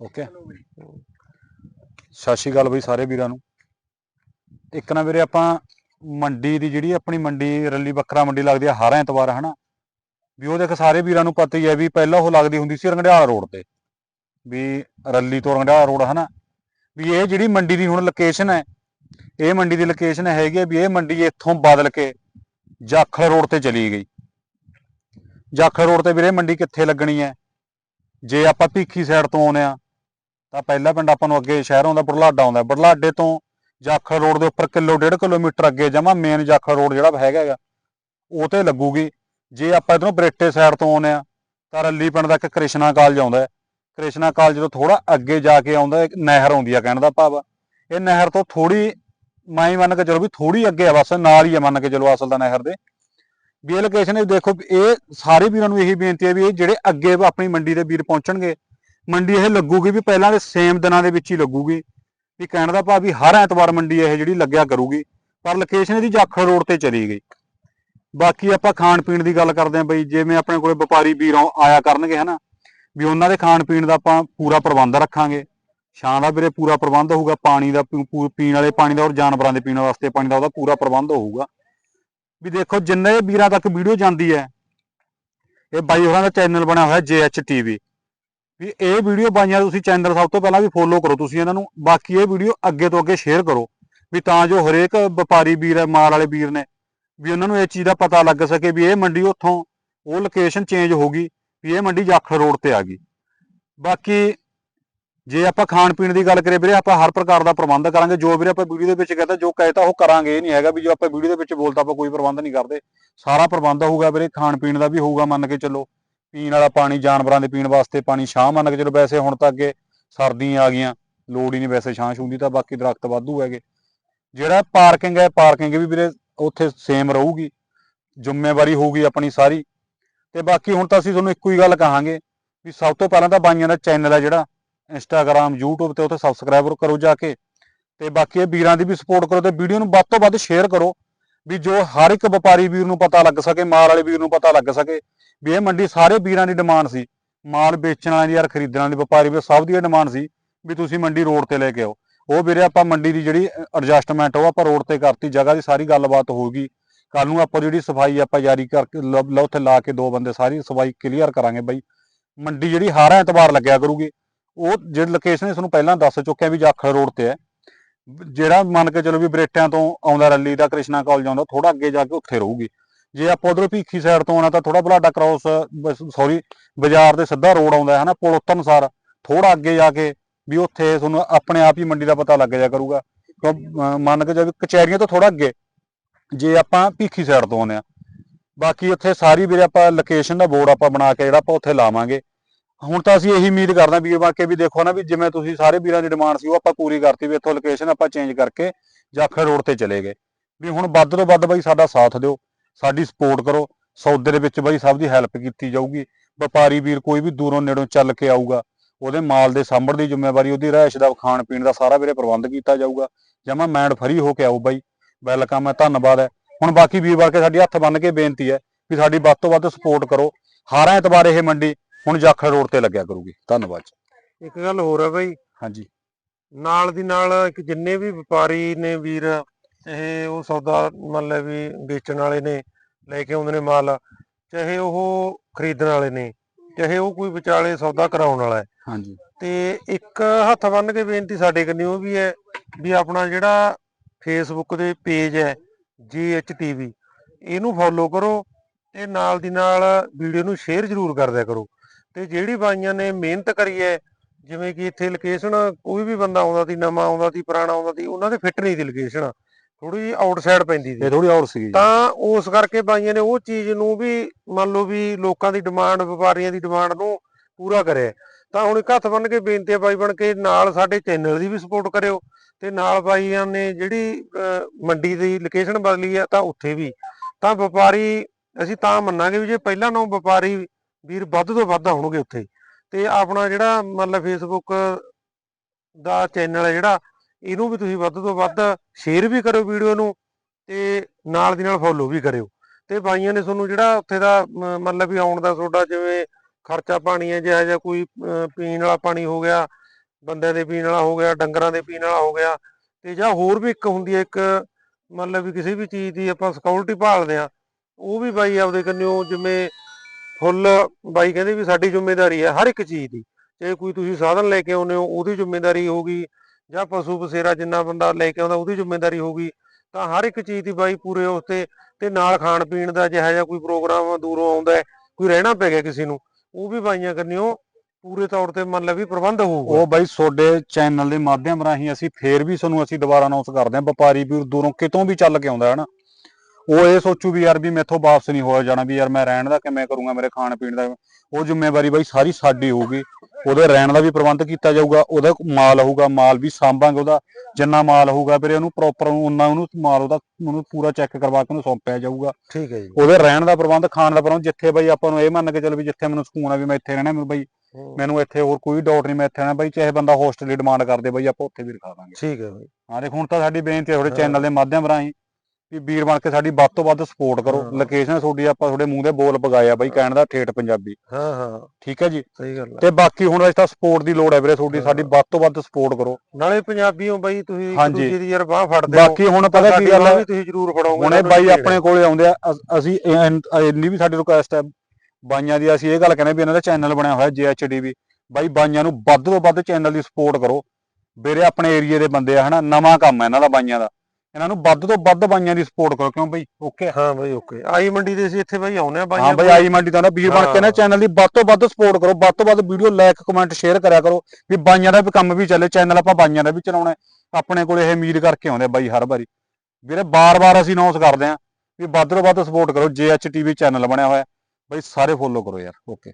Okay. ਸਤਿ ਸ਼੍ਰੀ ਅਕਾਲ ਬਈ ਸਾਰੇ ਵੀਰਾਂ ਨੂੰ। ਇੱਕ ਨਾ ਵੀਰੇ ਆਪਾਂ ਮੰਡੀ ਦੀ ਜਿਹੜੀ ਆਪਣੀ ਮੰਡੀ, ਰੱਲੀ ਬੱਕਰਾ ਮੰਡੀ ਲੱਗਦੀ ਆ ਹਰ ਐਤਵਾਰ, ਹਨਾ? ਵੀ ਉਹ ਦੇਖ ਸਾਰੇ ਵੀਰਾਂ ਨੂੰ ਪਤਾ ਹੀ ਹੈ ਵੀ ਪਹਿਲਾਂ ਉਹ ਲੱਗਦੀ ਹੁੰਦੀ ਸੀ ਰੰਗੜਿਆਲ ਰੋਡ ਤੇ, ਵੀ ਰੱਲੀ ਤੋਂ ਰੰਗੜਿਆਲ ਰੋਡ, ਹਨਾ? ਵੀ ਇਹ ਜਿਹੜੀ ਮੰਡੀ ਦੀ ਹੁਣ ਲੋਕੇਸ਼ਨ ਹੈ, ਇਹ ਮੰਡੀ ਦੀ ਲੋਕੇਸ਼ਨ ਹੈਗੀ ਹੈ ਵੀ ਇਹ ਮੰਡੀ ਇੱਥੋਂ ਬਦਲ ਕੇ ਜਾਖਲ ਰੋਡ ਤੇ ਚਲੀ ਗਈ। ਜਾਖਲ ਰੋਡ ਤੇ ਵੀਰੇ ਮੰਡੀ ਕਿੱਥੇ ਲੱਗਣੀ ਹੈ? ਜੇ ਆਪਾਂ ਭੀਖੀ ਸਾਈਡ ਤੋਂ ਆਉਂਦੇ ਆ ਤਾਂ ਪਹਿਲਾ ਪਿੰਡ ਆਪਾਂ ਨੂੰ ਅੱਗੇ ਸ਼ਹਿਰ ਆਉਂਦਾ ਬੜਲਾਡਾ ਆਉਂਦਾ। ਬੜਲਾਡੇ ਤੋਂ ਜਾਖੜ ਰੋਡ ਦੇ ਉੱਪਰ ਕਿਲੋ ਡੇਢ ਕਿਲੋਮੀਟਰ ਅੱਗੇ ਜਮਾ ਮੇਨ ਜਾਖੜ ਰੋਡ ਜਿਹੜਾ ਹੈਗਾ ਉਹ ਤੇ ਲੱਗੂਗੀ। ਜੇ ਆਪਾਂ ਇਧਰੋਂ ਬਰੇਟੇ ਸਾਈਡ ਤੋਂ ਆਉਂਦੇ ਆ ਤਾਂ ਰੱਲੀ ਪਿੰਡ ਦਾ ਇੱਕ ਕ੍ਰਿਸ਼ਨਾ ਕਾਲਜ ਆਉਂਦਾ ਕ੍ਰਿਸ਼ਨਾ ਕਾਲਜ ਤੋਂ ਥੋੜਾ ਅੱਗੇ ਜਾ ਕੇ ਆਉਂਦਾ ਇੱਕ ਨਹਿਰ ਆਉਂਦੀ ਆ ਕਹਿਣ ਦਾ ਭਾਵ। ਇਹ ਨਹਿਰ ਤੋਂ ਥੋੜੀ ਮਾਈ ਮੰਨ ਕੇ ਚਲੋ ਵੀ ਥੋੜੀ ਅੱਗੇ ਆ, ਬਸ ਨਾਲ ਹੀ ਆ ਮੰਨ ਕੇ ਚਲੋ ਅਸਲ ਦਾ ਨਹਿਰ ਦੇ। ਵੀ ਇਹ ਲੋਕੇਸ਼ਨ ਦੇਖੋ ਇਹ ਸਾਰੇ ਵੀਰਾਂ ਨੂੰ ਇਹੀ ਬੇਨਤੀ ਹੈ ਵੀ ਇਹ ਜਿਹੜੇ ਅੱਗੇ ਆਪਣੀ ਮੰਡੀ ਦੇ ਵੀਰ ਪਹੁੰਚਣਗੇ ਮੰਡੀ ਇਹ ਲੱਗੂਗੀ ਵੀ ਪਹਿਲਾਂ ਦੇ ਸੇਮ ਦਿਨਾਂ ਦੇ ਵਿੱਚ ਹੀ ਲੱਗੂਗੀ। ਵੀ ਕਹਿਣ ਦਾ ਭਾਵ ਵੀ ਹਰ ਐਤਵਾਰ ਮੰਡੀ ਇਹ ਜਿਹੜੀ ਲੱਗਿਆ ਕਰੂਗੀ, ਪਰ ਲੋਕੇਸ਼ਨ ਇਹਦੀ ਜਾਖੜ ਰੋਡ ਤੇ ਚਲੀ ਗਈ। ਬਾਕੀ ਆਪਾਂ ਖਾਣ ਪੀਣ ਦੀ ਗੱਲ ਕਰਦੇ ਆਂ ਬਈ, ਜਿਵੇਂ ਆਪਣੇ ਕੋਲੇ ਵਪਾਰੀ ਵੀਰ ਆਇਆ ਕਰਨਗੇ ਹਨਾ, ਵੀ ਉਹਨਾਂ ਦੇ ਖਾਣ ਪੀਣ ਦਾ ਆਪਾਂ ਪੂਰਾ ਪ੍ਰਬੰਧ ਰੱਖਾਂਗੇ। ਛਾਂ ਦਾ ਵੀਰੇ ਪੂਰਾ ਪ੍ਰਬੰਧ ਹੋਊਗਾ, ਪਾਣੀ ਦਾ ਪੀਣ ਵਾਲੇ ਪਾਣੀ ਦਾ ਔਰ ਜਾਨਵਰਾਂ ਦੇ ਪੀਣ ਵਾਸਤੇ ਪਾਣੀ ਦਾ ਉਹਦਾ ਪੂਰਾ ਪ੍ਰਬੰਧ ਹੋਊਗਾ। ਵੀ ਦੇਖੋ, ਜਿੰਨੇ ਵੀਰਾਂ ਤੱਕ ਵੀਡੀਓ ਜਾਂਦੀ ਹੈ, ਇਹ ਬਾਈ ਹੋਰਾਂ ਦਾ ਚੈਨਲ ਬਣਿਆ ਹੋਇਆ JH TV ਵੀ ਇਹ ਵੀਡੀਓ ਬਾਈਆਂ ਤੁਸੀਂ ਚੈਨਲ ਸਭ ਤੋਂ ਪਹਿਲਾਂ ਵੀ ਫੋਲੋ ਕਰੋ ਤੁਸੀਂ ਇਹਨਾਂ ਨੂੰ, ਬਾਕੀ ਇਹ ਵੀਡੀਓ ਅੱਗੇ ਤੋਂ ਅੱਗੇ ਸ਼ੇਅਰ ਕਰੋ, ਵੀ ਤਾਂ ਜੋ ਹਰੇਕ ਵਪਾਰੀ ਵੀਰ ਹੈ, ਮਾਲ ਵਾਲੇ ਵੀਰ ਨੇ, ਵੀ ਉਹਨਾਂ ਨੂੰ ਇਹ ਚੀਜ਼ ਦਾ ਪਤਾ ਲੱਗ ਸਕੇ ਵੀ ਇਹ ਮੰਡੀ ਉੱਥੋਂ ਉਹ ਲੋਕੇਸ਼ਨ ਚੇਂਜ ਹੋ ਗਈ, ਵੀ ਇਹ ਮੰਡੀ ਜਾਖੜ ਰੋਡ ਤੇ ਆ ਗਈ। ਬਾਕੀ ਜੇ ਆਪਾਂ ਖਾਣ ਪੀਣ ਦੀ ਗੱਲ ਕਰੀਏ ਵੀਰੇ, ਆਪਾਂ ਹਰ ਪ੍ਰਕਾਰ ਦਾ ਪ੍ਰਬੰਧ ਕਰਾਂਗੇ। ਜੋ ਵੀਰੇ ਆਪਾਂ ਵੀਡੀਓ ਦੇ ਵਿੱਚ ਕਹਿੰਦਾ, ਜੋ ਕਹਿਤਾ ਉਹ ਕਰਾਂਗੇ, ਇਹ ਨਹੀਂ ਹੈਗਾ ਵੀ ਜੋ ਆਪਾਂ ਵੀਡੀਓ ਦੇ ਵਿੱਚ ਬੋਲਤਾ ਆਪਾਂ ਕੋਈ ਪ੍ਰਬੰਧ ਨਹੀਂ ਕਰਦੇ। ਸਾਰਾ ਪ੍ਰਬੰਧ ਹੋਊਗਾ ਵੀਰੇ, ਖਾਣ ਪੀਣ ਦਾ ਵੀ ਹੋਊਗਾ ਮੰਨ ਕੇ ਚੱਲੋ। ਪੀਣ ਵਾਲਾ ਪਾਣੀ, ਜਾਨਵਰਾਂ ਦੇ ਪੀਣ ਵਾਸਤੇ ਪਾਣੀ ਛਾਂ ਮੰਨ ਕੇ ਚਲੋ ਵੈਸੇ ਹੁਣ ਤਾਂ ਅੱਗੇ ਸਰਦੀਆਂ ਆ ਗਈਆਂ, ਲੋੜ ਹੀ ਨਹੀਂ ਵੈਸੇ ਛਾਂ ਛੂੰਦੀ ਤਾਂ ਬਾਕੀ ਦਰਖਤ ਵਾਧੂ ਹੈਗੇ। ਜਿਹੜਾ ਪਾਰਕਿੰਗ ਹੈ, ਪਾਰਕਿੰਗ ਵੀ ਵੀਰੇ ਉੱਥੇ ਸੇਮ ਰਹੂਗੀ, ਜ਼ਿੰਮੇਵਾਰੀ ਹੋਊਗੀ ਆਪਣੀ ਸਾਰੀ। ਤੇ ਬਾਕੀ ਹੁਣ ਤਾਂ ਅਸੀਂ ਤੁਹਾਨੂੰ ਇੱਕੋ ਹੀ ਗੱਲ ਕਹਾਂਗੇ ਵੀ ਸਭ ਤੋਂ ਪਹਿਲਾਂ ਤਾਂ ਬਾਈਆਂ ਦਾ ਚੈਨਲ ਹੈ ਜਿਹੜਾ ਇੰਸਟਾਗ੍ਰam YouTube ਤੇ ਉੱਥੇ ਸਬਸਕ੍ਰਾਈਬਰ ਕਰੋ ਜਾ ਕੇ। ਤੇ ਬਾਕੀ ਇਹ ਵੀਰਾਂ ਦੀ ਵੀ ਸਪੋਰਟ ਕਰੋ ਤੇ ਵੀਡੀਓ ਨੂੰ ਵੱਧ ਤੋਂ ਵੱਧ ਸ਼ੇਅਰ ਕਰੋ। ਵੀ ਜੋ ਹਰ ਇੱਕ ਵਪਾਰੀ ਵੀਰ ਨੂੰ ਪਤਾ ਲੱਗ ਸਕੇ, ਮਾਲ ਵਾਲੇ ਵੀਰ ਨੂੰ ਪਤਾ ਲੱਗ ਸਕੇ, ਵੀ ਇਹ ਮੰਡੀ ਸਾਰੇ ਵੀਰਾਂ ਦੀ ਡਿਮਾਂਡ ਸੀ। ਮਾਲ ਵੇਚਣ ਵਾਲੀ ਯਾਰ ਖਰੀਦਣ ਵਾਲੀ ਵਪਾਰੀ ਵੀ ਸਭ ਦੀ ਡਿਮਾਂਡ ਸੀ ਵੀ ਤੁਸੀਂ ਮੰਡੀ ਰੋਡ ਤੇ ਲੈ ਕੇ ਆਓ। ਉਹ ਵੀਰੇ ਆਪਾਂ ਮੰਡੀ ਦੀ ਜਿਹੜੀ ਐਡਜਸਟਮੈਂਟ ਉਹ ਆਪਾਂ ਰੋਡ ਤੇ ਕਰਤੀ, ਜਗ੍ਹਾ ਦੀ ਸਾਰੀ ਗੱਲਬਾਤ ਹੋਊਗੀ। ਕੱਲ ਨੂੰ ਆਪਾਂ ਜਿਹੜੀ ਸਫ਼ਾਈ ਆਪਾਂ ਜਾਰੀ ਕਰਕੇ ਲ ਉੱਥੇ ਲਾ ਕੇ ਦੋ ਬੰਦੇ ਸਾਰੀ ਸਫ਼ਾਈ ਕਲੀਅਰ ਕਰਾਂਗੇ ਬਾਈ। ਮੰਡੀ ਜਿਹੜੀ ਹਰ ਐਤਵਾਰ ਲੱਗਿਆ ਕਰੂਗੀ। ਉਹ ਜਿਹੜੀ ਲੋਕੇਸ਼ਨ ਤੁਹਾਨੂੰ ਪਹਿਲਾਂ ਦੱਸ ਚੁੱਕਿਆ ਵੀ ਜਾਖਲ ਰੋਡ ਤੇ ਹੈ। ਜਿਹੜਾ ਮੰਨ ਕੇ ਚਲੋ ਵੀ ਬਰੇਟਿਆਂ ਤੋਂ ਆਉਂਦਾ ਰੱਲੀ ਦਾ ਕ੍ਰਿਸ਼ਨਾ ਕਾਲਜ ਆਉਂਦਾ ਥੋੜਾ ਅੱਗੇ ਜਾ ਕੇ ਉੱਥੇ ਰਹੂਗੀ। ਜੇ ਆਪਾਂ ਉਧਰੋਂ ਭੀਖੀ ਸਾਈਡ ਤੋਂ ਆਉਣਾ ਤਾਂ ਥੋੜਾ ਬਲਾਡਾ ਕ੍ਰਾਸ ਸੌਰੀ ਬਾਜ਼ਾਰ ਦੇ ਸਿੱਧਾ ਰੋਡ ਆਉਂਦਾ ਹੈ ਹਨਾ ਪੁਲ ਉਤਰਨ ਸਾਰ ਥੋੜਾ ਅੱਗੇ ਜਾ ਕੇ ਵੀ ਉੱਥੇ ਤੁਹਾਨੂੰ ਆਪਣੇ ਆਪ ਹੀ ਮੰਡੀ ਦਾ ਪਤਾ ਲੱਗ ਜਾ ਕਰੂਗਾ। ਮੰਨ ਕੇ ਜਾਵੇ ਕਚਹਿਰੀਆਂ ਤੋਂ ਥੋੜਾ ਅੱਗੇ, ਜੇ ਆਪਾਂ ਭੀਖੀ ਸਾਈਡ ਤੋਂ ਆਉਂਦੇ ਆ ਬਾਕੀ ਉੱਥੇ ਸਾਰੀ ਵੀਰੇ ਆਪਾਂ ਲੋਕੇਸ਼ਨ ਦਾ ਬੋਰਡ ਆਪਾਂ ਬਣਾ ਕੇ ਜਿਹੜਾ ਆਪਾਂ ਉੱਥੇ ਲਾਵਾਂਗੇ। ਹੁਣ ਤਾਂ ਅਸੀਂ ਇਹੀ ਉਮੀਦ ਕਰਦੇ ਹਾਂ ਵੀਰ ਵਾਕੇ ਵੀ ਦੇਖੋ ਨਾ ਵੀ ਜਿਵੇਂ ਤੁਸੀਂ ਸਾਰੇ ਵੀਰਾਂ ਦੀ ਡਿਮਾਂਡ ਸੀ ਉਹ ਆਪਾਂ ਪੂਰੀ ਕਰਤੀ ਵੀ ਇੱਥੋਂ ਲੋਕੇਸ਼ਨ ਆਪਾਂ ਚੇਂਜ ਕਰਕੇ ਜਾਖੜ ਰੋਡ ਤੇ ਚਲੇ ਗਏ। ਵੀ ਹੁਣ ਵੱਧ ਤੋਂ ਵੱਧ ਬਾਈ ਸਾਡਾ ਸਾਥ ਦਿਓ, ਸਾਡੀ ਸਪੋਰਟ ਕਰੋ, ਸੌਦੇ ਦੇ ਵਿੱਚ ਬਾਈ ਸਭ ਦੀ ਹੈਲਪ ਕੀਤੀ ਜਾਊਗੀ। ਵਪਾਰੀ ਵੀਰ ਕੋਈ ਵੀ ਦੂਰੋਂ ਨੇੜੋਂ ਚੱਲ ਕੇ ਆਊਗਾ, ਉਹਦੇ ਮਾਲ ਦੇ ਸਾਂਭਣ ਦੀ ਜ਼ਿੰਮੇਵਾਰੀ, ਉਹਦੀ ਰਹਿਸ਼ ਦਾ ਖਾਣ ਪੀਣ ਦਾ ਸਾਰਾ ਵੀਰੇ ਪ੍ਰਬੰਧ ਕੀਤਾ ਜਾਊਗਾ। ਜਾਂ ਮੈਂ ਮੈਂਡ ਫਰੀ ਹੋ ਕੇ ਆਓ ਬਾਈ। ਵੈਲਕਮ ਹੈ, ਧੰਨਵਾਦ ਹੈ। ਹੁਣ ਬਾਕੀ ਵੀਰ ਵਰਗੇ ਸਾਡੀ ਹੱਥ ਬੰਨ ਕੇ ਬੇਨਤੀ ਹੈ ਵੀ ਸਾਡੀ ਵੱਧ ਤੋਂ ਵੱਧ ਸਪੋਰਟ ਕਰੋ। ਹਾਰਾਂ ਐਤਵਾਰ ਇਹ ਮੰਡੀ ਹੁਣ ਜਾਖਲ ਰੋਡ ਤੇ ਲੱਗਿਆ ਕਰੂਗੀ। ਧੰਨਵਾਦ ਜੀ। ਇੱਕ ਗੱਲ ਹੋਰ ਹੈ ਬਈ। ਹਾਂਜੀ। ਨਾਲ ਦੀ ਨਾਲ ਇੱਕ ਜਿੰਨੇ ਵੀ ਵਪਾਰੀ ਨੇ ਵੀਰ ਇਹ ਉਹ ਸੌਦਾ ਮੰਨ ਲੈ ਵੀ ਵੇਚਣ ਵਾਲੇ ਨੇ ਲੈ ਕੇ ਆਉਂਦੇ ਨੇ ਮਾਲ ਚਾਹੇ ਉਹ ਖਰੀਦਣ ਵਾਲੇ ਨੇ ਚਾਹੇ ਉਹ ਕੋਈ ਵਿਚਾਲੇ ਸੌਦਾ ਕਰਾਉਣ ਵਾਲਾ ਹੈ। ਹਾਂਜੀ। ਤੇ ਇੱਕ ਹੱਥ ਬੰਨ ਕੇ ਬੇਨਤੀ ਸਾਡੇ ਕੰਨਿਓ ਵੀ ਹੈ ਵੀ ਆਪਣਾ ਜਿਹੜਾ ਫੇਸਬੁੱਕ ਦੇ ਪੇਜ ਹੈ GHTV ਇਹਨੂੰ ਫੋਲੋ ਕਰੋ ਤੇ ਨਾਲ ਦੀ ਨਾਲ ਵੀਡੀਓ ਨੂੰ ਸ਼ੇਅਰ ਜ਼ਰੂਰ ਕਰ ਦਿਆ ਕਰੋ। ਤੇ ਜਿਹੜੀ ਬਾਈਆਂ ਨੇ ਮਿਹਨਤ ਕਰੀ ਹੈ ਜਿਵੇਂ ਕਿ ਇੱਥੇ ਲੋਕੇਸ਼ਨ ਕੋਈ ਵੀ ਬੰਦਾ ਆਉਂਦਾ ਸੀ ਨਵਾਂ ਆਉਂਦਾ ਸੀ ਪੁਰਾਣਾ ਆਉਂਦਾ ਸੀ ਉਹਨਾਂ ਦੇ ਫਿੱਟ ਨਹੀਂ ਸੀ ਲੋਕੇਸ਼ਨ ਥੋੜੀ ਜਿਹੀ ਆਊਟਸਾਈਡ ਪੈਂਦੀ ਸੀ। ਇਹ ਥੋੜੀ ਹੋਰ ਸੀਗੀ। ਜੀ। ਤਾਂ ਉਸ ਕਰਕੇ ਬਾਈਆਂ ਨੇ ਉਹ ਚੀਜ਼ ਨੂੰ ਵੀ ਮੰਨ ਲਓ ਵੀ ਲੋਕਾਂ ਦੀ ਡਿਮਾਂਡ ਵਪਾਰੀਆਂ ਦੀ ਡਿਮਾਂਡ ਨੂੰ ਪੂਰਾ ਕਰਿਆ। ਤਾਂ ਹੁਣ ਇੱਕ ਹੱਥ ਬੰਨ ਕੇ ਬੇਨਤੀ ਹੈ ਬਾਈ ਬਣ ਕੇ ਨਾਲ ਸਾਡੇ ਚੈਨਲ ਦੀ ਵੀ ਸਪੋਰਟ ਕਰਿਓ ਤੇ ਨਾਲ ਬਾਈਆਂ ਨੇ ਜਿਹੜੀ ਮੰਡੀ ਦੀ ਲੋਕੇਸ਼ਨ ਬਦਲੀ ਆ ਤਾਂ ਉੱਥੇ ਵੀ। ਤਾਂ ਵਪਾਰੀ ਅਸੀਂ ਤਾਂ ਮੰਨਾਂਗੇ ਵੀ ਜੇ ਪਹਿਲਾਂ ਨੂੰ ਵਪਾਰੀ ਵੀਰ ਵੱਧ ਤੋਂ ਵੱਧ ਆਉਣਗੇ ਉੱਥੇ। ਤੇ ਆਪਣਾ ਜਿਹੜਾ ਮਤਲਬ ਫੇਸਬੁੱਕ ਦਾ ਚੈਨਲ ਹੈ ਜਿਹੜਾ, ਇਹਨੂੰ ਵੀ ਤੁਸੀਂ ਵੱਧ ਤੋਂ ਵੱਧ ਸ਼ੇਅਰ ਵੀ ਕਰੋ ਵੀਡੀਓ ਨੂੰ ਤੇ ਨਾਲ ਦੀ ਨਾਲ ਫੋਲੋ ਵੀ ਕਰਿਓ। ਤੇ ਬਾਈਆਂ ਨੇ ਤੁਹਾਨੂੰ ਜਿਹੜਾ ਉੱਥੇ ਦਾ ਮਤਲਬ ਵੀ ਆਉਣ ਦਾ ਤੁਹਾਡਾ ਜਿਵੇਂ ਖਰਚਾ ਪਾਣੀ ਹੈ ਜਿਹੜਾ ਜਿਹਾ ਕੋਈ ਪੀਣ ਵਾਲਾ ਪਾਣੀ ਹੋ ਗਿਆ, ਬੰਦਿਆਂ ਦੇ ਪੀਣ ਵਾਲਾ ਹੋ ਗਿਆ, ਡੰਗਰਾਂ ਦੇ ਪੀਣ ਵਾਲਾ ਹੋ ਗਿਆ, ਤੇ ਜਾਂ ਹੋਰ ਵੀ ਇੱਕ ਹੁੰਦੀ ਹੈ ਇੱਕ ਮਤਲਬ ਵੀ ਕਿਸੇ ਵੀ ਚੀਜ਼ ਦੀ ਆਪਾਂ ਸਿਕਿਉਰਿਟੀ ਭਾਲਦੇ ਆ ਉਹ ਵੀ ਬਾਈ ਆਪਦੇ ਕੰਨਿਓ ਜਿਵੇਂ ਫੁੱਲ ਬਾਈ ਕਹਿੰਦੇ ਵੀ ਸਾਡੀ ਜ਼ਿੰਮੇਵਾਰੀ ਹੈ ਹਰ ਇੱਕ ਚੀਜ਼ ਦੀ। ਚਾਹੇ ਕੋਈ ਤੁਸੀਂ ਸਾਧਨ ਲੈ ਕੇ ਆਉਂਦੇ ਹੋ, ਉਹਦੀ ਜ਼ਿੰਮੇਵਾਰੀ ਹੋਗੀ ਜਾਂ ਪਸ਼ੂ ਬਸੇਰਾ ਜਿੰਨਾ ਬੰਦਾ ਲੈ ਕੇ ਆਉਂਦਾ, ਉਹਦੀ ਜ਼ਿੰਮੇਵਾਰੀ ਹੋਗੀ ਤਾਂ ਹਰ ਇੱਕ ਚੀਜ਼ ਦੀ ਬਾਈ ਪੂਰੇ ਉਸ ਤੇ ਤੇ ਨਾਲ ਖਾਣ ਪੀਣ ਦਾ ਜਿਹੋ ਜਿਹਾ ਕੋਈ ਪ੍ਰੋਗਰਾਮ ਦੂਰੋਂ ਆਉਂਦਾ ਕੋਈ ਰਹਿਣਾ ਪੈ ਗਿਆ ਕਿਸੇ ਨੂੰ, ਉਹ ਵੀ ਬਾਈਆਂ ਕੰਨਿਓ ਪੂਰੇ ਤੌਰ ਤੇ ਮੰਨ ਲਾ ਵੀ ਪ੍ਰਬੰਧ ਹੋਊਗਾ। ਉਹ ਬਾਈ ਤੁਹਾਡੇ ਚੈਨਲ ਦੇ ਮਾਧਿਅਮ ਰਾਹੀਂ ਅਸੀਂ ਫੇਰ ਵੀ ਤੁਹਾਨੂੰ ਅਸੀਂ ਦੁਬਾਰਾ ਅਨਾਉਂਸ ਕਰਦੇ ਹਾਂ, ਵਪਾਰੀ ਵੀ ਦੂਰੋਂ ਕਿਤੋਂ ਵੀ ਚੱਲ ਕੇ ਆਉਂਦਾ ਹੈ ਨਾ। ਉਹ ਇਹ ਸੋਚੂ ਵੀ ਯਾਰ ਵੀ ਮੈਥੋਂ ਵਾਪਸ ਨਹੀਂ ਹੋਇਆ ਜਾਣਾ ਵੀ ਯਾਰ ਮੈਂ ਰਹਿਣ ਦਾ ਕਿਵੇਂ ਕਰੂੰਗਾ ਮੇਰੇ ਖਾਣ ਪੀਣ ਦਾ ਉਹ ਜ਼ਿੰਮੇਵਾਰੀ ਬਾਈ ਸਾਰੀ ਸਾਡੀ ਹੋਊਗੀ। ਉਹਦੇ ਰਹਿਣ ਦਾ ਵੀ ਪ੍ਰਬੰਧ ਕੀਤਾ ਜਾਊਗਾ ਉਹਦਾ ਮਾਲ ਹੋਊਗਾ ਮਾਲ ਵੀ ਸਾਂਭਾਂਗੇ ਉਹਦਾ। ਜਿੰਨਾ ਮਾਲ ਹੋਊਗਾ ਵੀਰੇ ਉਹਨੂੰ ਪ੍ਰੋਪਰ ਉਹਨਾਂ ਉਹਨੂੰ ਮਾਲ ਉਹਦਾ ਉਹਨੂੰ ਪੂਰਾ ਚੈੱਕ ਕਰਵਾ ਕੇ ਉਹਨੂੰ ਸੌਂਪਿਆ ਜਾਊਗਾ। ਠੀਕ ਹੈ ਜੀ। ਉਹਦੇ ਰਹਿਣ ਦਾ ਪ੍ਰਬੰਧ ਖਾਣ ਦਾ ਪ੍ਰਬੰਧ ਜਿੱਥੇ ਬਾਈ ਆਪਾਂ ਨੂੰ ਇਹ ਮੰਨ ਕੇ ਚੱਲ ਵੀ ਜਿੱਥੇ ਮੈਨੂੰ ਸਕੂਨ ਆ ਵੀ ਮੈਂ ਇੱਥੇ ਰਹਿਣਾ ਮੈਨੂੰ ਬਾਈ ਮੈਨੂੰ ਇੱਥੇ ਹੋਰ ਕੋਈ ਡਾਊਟ ਨਹੀਂ ਮੈਂ ਇੱਥੇ ਰਹਿਣਾ। ਬਾਈ ਚਾਹੇ ਬੰਦਾ ਹੋਸਟਲ ਦੀ ਡਿਮਾਂਡ ਕਰਦੇ ਬਾਈ ਆਪਾਂ ਉੱਥੇ ਵੀ ਰਖਾ ਦਾਂਗੇ। ਠੀਕ ਹੈ ਬਾਈ। ਹਾਂ ਦੇਖ ਹੁਣ ਤਾਂ ਸਾਡੀ ਬੇਨਤੀ ਹੈ ਤੁਹਾਡੇ। ਚੈਨਲ ਦੇ ਮਾਧਿਅਮ ਰਾਹੀਂ ਵੀ ਵੀਰ ਬਣ ਕੇ ਸਾਡੀ ਵੱਧ ਤੋਂ ਵੱਧ ਸਪੋਰਟ ਕਰੋ। ਲੋਕੇਸ਼ਨ ਤੁਹਾਡੀ ਆਪਾਂ ਤੁਹਾਡੇ ਮੂੰਹ ਦੇ ਬੋਲ ਪਗਾਏ ਆ ਬਾਈ ਕਹਿਣ ਦਾ ਠੇਠ ਪੰਜਾਬੀ। ਹਾਂ ਹਾਂ। ਠੀਕ ਹੈ ਜੀ? ਸਹੀ ਗੱਲ ਹੈ ਤੇ ਬਾਕੀ ਹੁਣ ਇਸ ਤਾਂ ਸਪੋਰਟ ਦੀ ਲੋੜ ਹੈ ਵੀਰੇ ਤੁਹਾਡੀ। ਸਾਡੀ ਵੱਧ ਤੋਂ ਵੱਧ ਸਪੋਰਟ ਕਰੋ। ਨਾਲੇ ਪੰਜਾਬੀਓ ਬਾਈ ਤੁਸੀਂ। ਦੂਜੇ ਦੀ ਯਾਰ ਬਾਹ ਫੜਦੇ ਹੋ। ਬਾਕੀ ਹੁਣ ਪਤਾ ਕੀ ਗੱਲ ਹੈ ਵੀ ਤੁਸੀਂ ਜ਼ਰੂਰ ਫੜਾਓਗੇ ਹੁਣੇ ਬਾਈ ਵੀ ਆਪਣੇ ਕੋਲੇ ਆਉਂਦੇ ਆ ਅਸ- ਇਨ- ਵੀ ਸਾਡੀ ਰਿਕੁਐਸਟ ਹੈ। ਬਾਈਆਂ ਦੀ ਅਸੀਂ ਇਹ ਗੱਲ ਕਹਿੰਦੇ ਵੀ ਇਹਨਾਂ ਦਾ ਚੈਨਲ ਬਣਿਆ ਹੋਇਆ ਜੀਐਚਡੀਵੀ। ਬਾਈ ਬਾਈਆਂ ਨੂੰ ਵੱਧ ਤੋਂ ਵੱਧ ਚੈਨਲ ਦੀ ਸਪੋਰਟ ਕਰੋ। ਵੀਰੇ ਆਪਣੇ ਏਰੀਏ ਦੇ ਬੰਦੇ ਆ ਹਨਾ? ਨਵਾਂ ਕੰਮ ਹੈ ਇਹਨਾਂ ਦਾ ਬਾਈਆਂ ਦਾ। ਇਹਨਾਂ ਨੂੰ ਵੱਧ ਤੋਂ ਵੱਧ ਬਾਈਆਂ ਦੀ ਸਪੋਰਟ ਕਰੋ ਕਿਉਂ ਬਾਈ ਓਕੇ ਹਾਂ ਬਾਈ ਓਕੇ ਆਈ ਮੰਡੀ ਦੇ ਅਸੀਂ ਇੱਥੇ ਬਾਈ ਆਉਨੇ ਆ ਹਾਂ ਬਾਈਆਂ ਬਾਈ। ਆਈ ਮੰਡੀ ਦਾ ਨਾ ਵੀਰ ਬਣ ਕੇ ਨਾ ਹਾਂ। ਚੈਨਲ ਦੀ ਵੱਧ ਤੋਂ ਵੱਧ ਸਪੋਰਟ ਕਰੋ ਵੱਧ ਤੋਂ ਵੱਧ ਵੀਡੀਓ ਲਾਈਕ ਕਮੈਂਟ ਸ਼ੇਅਰ ਕਰਿਆ ਕਰੋ ਵੀ ਬਾਈਆਂ ਦਾ ਵੀ ਕੰਮ ਵੀ ਚੱਲੇ ਚੈਨਲ ਆਪਾਂ ਬਾਈਆਂ ਦਾ ਵੀ ਚਲਾਉਣਾ ਹੈ। ਆਪਣੇ ਕੋਲੇ ਇਹ ਉਮੀਦ ਕਰਕੇ ਆਉਂਦੇ ਆ ਬਾਈ ਹਰ ਵਾਰੀ ਵੀਰੇ ਬਾਰ-ਬਾਰ ਅਸੀਂ ਅਨਾਉਂਸ ਕਰਦੇ ਆਂ ਵੀ ਵੱਧ ਤੋਂ ਵੱਧ ਸਪੋਰਟ ਕਰੋ ਜੀਐਚਟੀਵੀ ਚੈਨਲ ਬਣਿਆ ਹੋਇਆ ਹੈ। ਬਾਈ ਸਾਰੇ ਫੋਲੋ ਕਰੋ ਯਾਰ ਓਕੇ